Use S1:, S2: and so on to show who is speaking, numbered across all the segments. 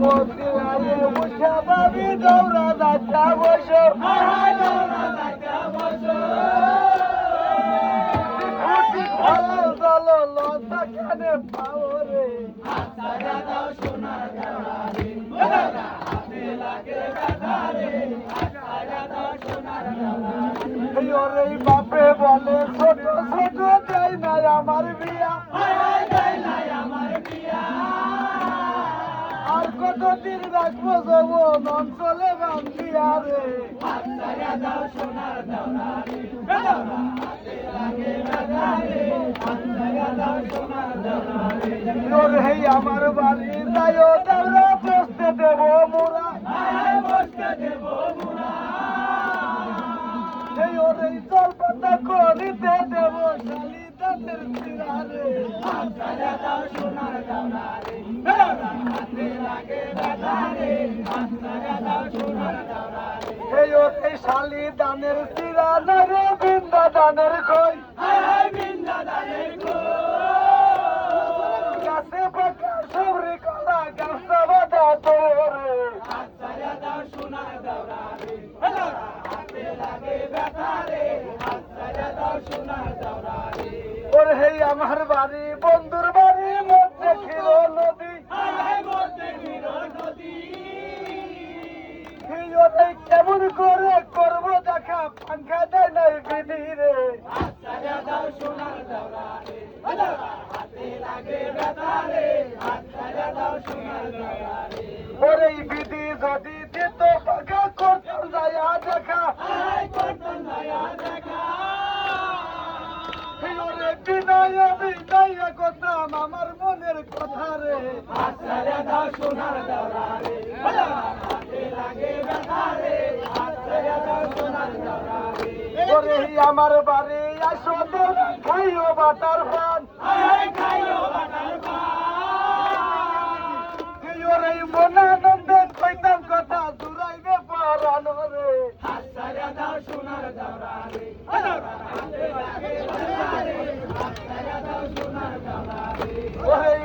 S1: মতি আয়ে উঠা বাবি দৌড়া যাচ্ছা বসো খুঁটি ভালো চলো লতা কানে পাও রে ওরে বাপে বলে ছোট ছোট যাই না আমার বিয়া আর কতদিন রাখব যৌবন, অঞ্চলে বান্ধিয়া রে ওরে হেই আমার বাড়ি যাই তারা বসতে দেব মোরা। করিতে দেব এই শালি দানের দানের গাছে আমার বাড়ি বন্ধুর বাড়ি মধ্যে ছিল নদী এই ওরে কেমন করে করব দেখা পাঙ্খা দেয় নাই বিধি রে ওরে এই বিধি যদি দিত পাকা করতাম যায়া দেখা। করতাম এই ওরে বিনয় বিনয় করতাম আমার মনের কথা রে। ওরে এই আমার বাড়ি আসো তো খাইও বাটার পান। এই ওরে মনানন্দে কইতাম কথা দূরাইবে পরানো রে ওরে এই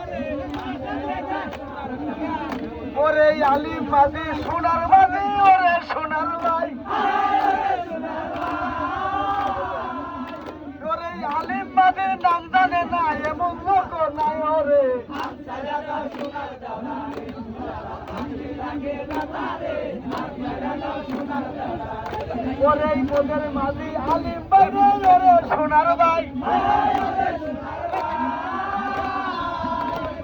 S1: এই আলিম মাঝি সোনার মাঝি ওরে সোনার ভাই। ওরে আলিম মাঝির নাম জানে না এমন লোক নাই ওরে। ওরে মোদের মাঝি, আলিম ভাই ওরে সোনার ভাই।